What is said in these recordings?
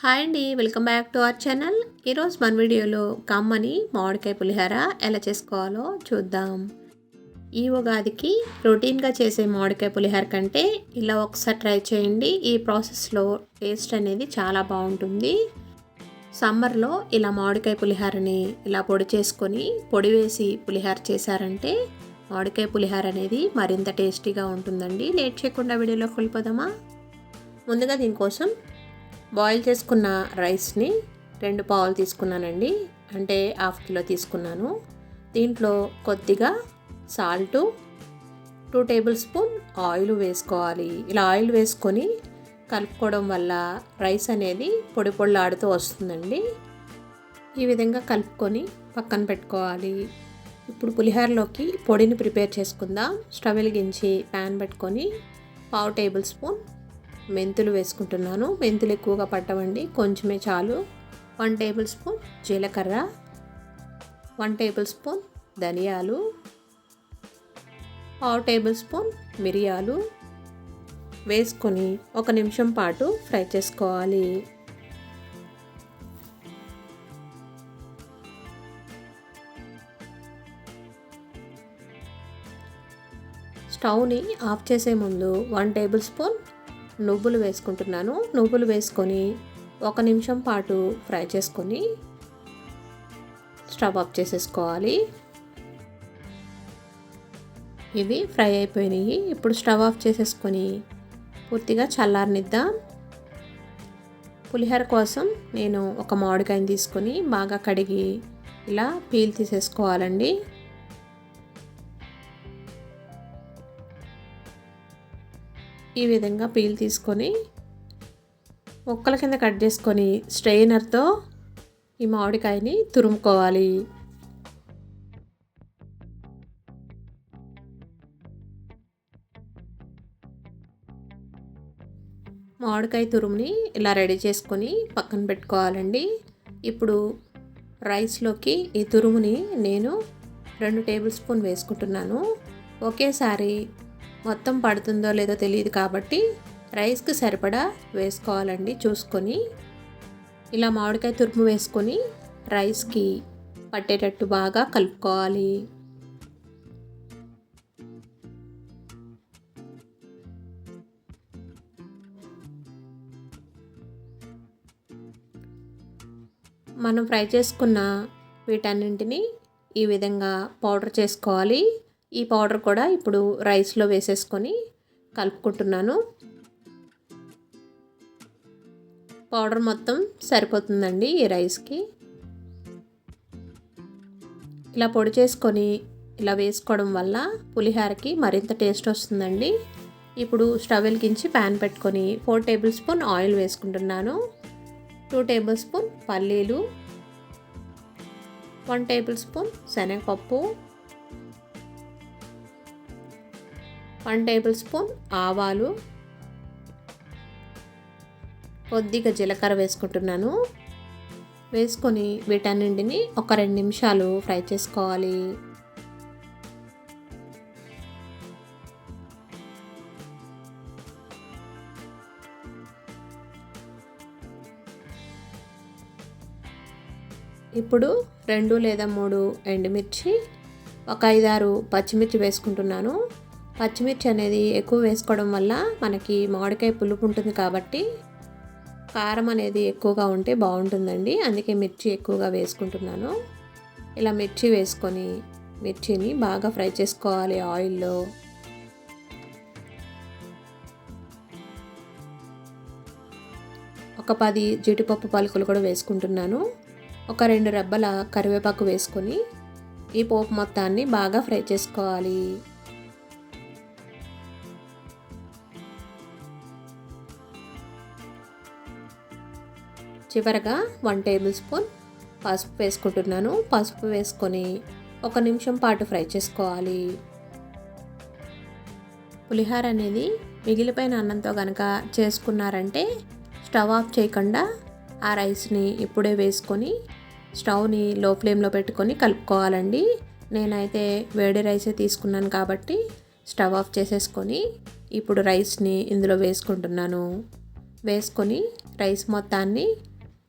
Hi అండి welcome back to our channel. ఈరోజు మన వీడియోలో కమ్మని మామిడికాయ పులిహార ఎలా చేసుకోవాలో చూద్దాం. ఈ ఉగాదికి రొటీన్గా చేసే మామిడికాయ పులిహార కంటే ఇలా ఒకసారి ట్రై చేయండి. ఈ ప్రాసెస్లో టేస్ట్ అనేది చాలా బాగుంటుంది. సమ్మర్లో ఇలా మామిడికాయ పులిహారని ఇలా పొడి చేసుకొని పొడి వేసి పులిహార చేశారంటే మామిడికాయ పులిహార అనేది మరింత టేస్టీగా ఉంటుందండి. లేట్ చేయకుండా వీడియోలోకి వెళ్ళిపోదామా? ముందుగా దీనికోసం బాయిల్ చేసుకున్న రైస్ని రెండు పావులు తీసుకున్నానండి. అంటే హాఫ్ కిలో తీసుకున్నాను. దీంట్లో కొద్దిగా salt two tablespoon oil వేసుకోవాలి. ఇలా ఆయిల్ వేసుకొని కలుపుకోవడం వల్ల రైస్ అనేది పొడి పొళ్ళాడుతూ వస్తుందండి. ఈ విధంగా కలుపుకొని పక్కన పెట్టుకోవాలి. ఇప్పుడు పులిహోరలోకి పొడిని ప్రిపేర్ చేసుకుందాం. స్టవ్ వెలిగించి ప్యాన్ పెట్టుకొని పావు టేబుల్ స్పూన్ మెంతులు వేసుకుంటున్నాను. మెంతులు ఎక్కువగా పట్టవండి. కొంచెమే చాలు. వన్ టేబుల్ స్పూన్ జీలకర్ర. వన్ టేబుల్ స్పూన్ ధనియాలు. పావు టేబుల్ స్పూన్ మిరియాలు. వేసుకొని ఒక నిమిషం పాటు ఫ్రై చేసుకోవాలి. స్టవ్ని ఆఫ్ చేసే ముందు వన్ టేబుల్ స్పూన్ నువ్వులు వేసుకుంటున్నాను. నువ్వులు వేసుకొని ఒక నిమిషం పాటు ఫ్రై చేసుకొని స్టవ్ ఆఫ్ చేసేసుకోవాలి. ఇవి ఫ్రై అయిపోయినాయి. ఇప్పుడు స్టవ్ ఆఫ్ చేసేసుకొని పూర్తిగా చల్లారనిద్దాం. పులిహోర కోసం నేను ఒక మామిడికాయని తీసుకొని బాగా కడిగి ఇలా పీల్ తీసేసుకోవాలండి. ఈ విధంగా పీల్ తీసుకొని ముక్కల కింద కట్ చేసుకొని స్ట్రెయినర్తో ఈ మామిడికాయని తురుముకోవాలి. మామిడికాయ తురుముని ఇలా రెడీ చేసుకొని పక్కన పెట్టుకోవాలండి. ఇప్పుడు రైస్లోకి ఈ తురుముని నేను రెండు టేబుల్ స్పూన్ వేసుకుంటున్నాను. ఒకేసారి మొత్తం పడుతుందో లేదో తెలియదు కాబట్టి రైస్కి సరిపడా వేసుకోవాలండి. చూసుకొని ఇలా మామిడికాయ తురుము వేసుకొని రైస్కి పట్టేటట్టు బాగా కలుపుకోవాలి. మనం ఫ్రై చేసుకున్న వీటన్నింటినీ ఈ విధంగా పౌడర్ చేసుకోవాలి. ఈ పౌడర్ కూడా ఇప్పుడు రైస్లో వేసేసుకొని కలుపుకుంటున్నాను. పౌడర్ మొత్తం సరిపోతుందండి ఈ రైస్కి. ఇలా పొడి చేసుకొని ఇలా వేసుకోవడం వల్ల పులిహోరకి మరింత టేస్ట్ వస్తుందండి. ఇప్పుడు స్టవ్ వెలిగించి ప్యాన్ పెట్టుకొని ఫోర్ టేబుల్ స్పూన్ ఆయిల్ వేసుకుంటున్నాను. టూ టేబుల్ స్పూన్ పల్లీలు. వన్ టేబుల్ స్పూన్ శనగపప్పు. వన్ టేబుల్ స్పూన్ ఆవాలు కొద్దిగా జీలకర్ర వేసుకుంటున్నాను. వేసుకొని వీటన్నింటిని ఒక రెండు నిమిషాలు ఫ్రై చేసుకోవాలి. ఇప్పుడు రెండు లేదా మూడు ఎండుమిర్చి ఒక ఐదారు పచ్చిమిర్చి వేసుకుంటున్నాను. పచ్చిమిర్చి అనేది ఎక్కువ వేసుకోవడం వల్ల మనకి మామిడికాయ పులుపు ఉంటుంది కాబట్టి కారం అనేది ఎక్కువగా ఉంటే బాగుంటుందండి. అందుకే మిర్చి ఎక్కువగా వేసుకుంటున్నాను. ఇలా మిర్చి వేసుకొని మిర్చిని బాగా ఫ్రై చేసుకోవాలి ఆయిల్లో. ఒక పది జీడిపప్పు పలుకులు కూడా వేసుకుంటున్నాను. ఒక రెండు రెబ్బల కరివేపాకు వేసుకొని ఈ పోపు మొత్తాన్ని బాగా ఫ్రై చేసుకోవాలి. చివరగా వన్ టేబుల్ స్పూన్ పసుపు వేసుకుంటున్నాను. పసుపు వేసుకొని ఒక నిమిషం పాటు ఫ్రై చేసుకోవాలి. పులిహార అనేది మిగిలిపోయిన అన్నంతో కనుక చేసుకున్నారంటే స్టవ్ ఆఫ్ చేయకుండా ఆ రైస్ని ఇప్పుడే వేసుకొని స్టవ్ని లో ఫ్లేమ్లో పెట్టుకొని కలుపుకోవాలండి. నేనైతే వేడి రైసే తీసుకున్నాను కాబట్టి స్టవ్ ఆఫ్ చేసేసుకొని ఇప్పుడు రైస్ని ఇందులో వేసుకుంటున్నాను. వేసుకొని రైస్ మొత్తాన్ని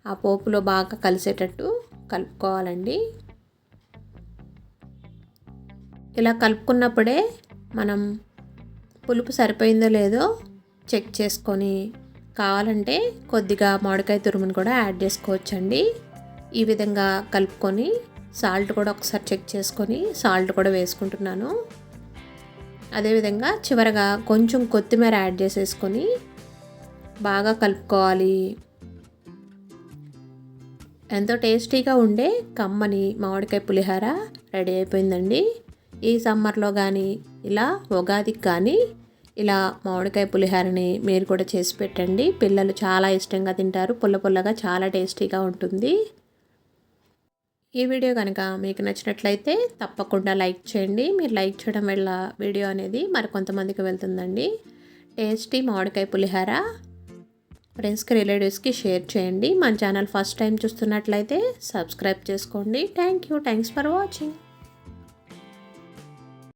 ఆ పోపులో బాగా కలిసేటట్టు కలుపుకోవాలండి. ఇలా కలుపుకున్నప్పుడే మనం పులుపు సరిపోయిందో లేదో చెక్ చేసుకొని కావాలంటే కొద్దిగా మామిడికాయ తురుమును కూడా యాడ్ చేసుకోవచ్చండి. ఈ విధంగా కలుపుకొని సాల్ట్ కూడా ఒకసారి చెక్ చేసుకొని సాల్ట్ కూడా వేసుకుంటున్నాను. అదేవిధంగా చివరగా కొంచెం కొత్తిమీర యాడ్ చేసేసుకొని బాగా కలుపుకోవాలి. ఎంతో టేస్టీగా ఉండే కమ్మని మామిడికాయ పులిహార రెడీ అయిపోయిందండి. ఈ సమ్మర్లో కానీ ఇలా ఉగాదికి కానీ ఇలా మామిడికాయ పులిహారని మీరు కూడా చేసి పెట్టండి. పిల్లలు చాలా ఇష్టంగా తింటారు. పుల్ల పుల్లగా చాలా టేస్టీగా ఉంటుంది. ఈ వీడియో కనుక మీకు నచ్చినట్లయితే తప్పకుండా లైక్ చేయండి. మీరు లైక్ చేయడం వల్ల వీడియో అనేది మరికొంతమందికి వెళ్తుందండి. టేస్టీ మామిడికాయ పులిహార ఫ్రెండ్స్కి రిలేటివ్స్కి షేర్ చేయండి. మన ఛానల్ ఫస్ట్ టైం చూస్తున్నట్లయితే సబ్స్క్రైబ్ చేసుకోండి. Thank you thanks for watching.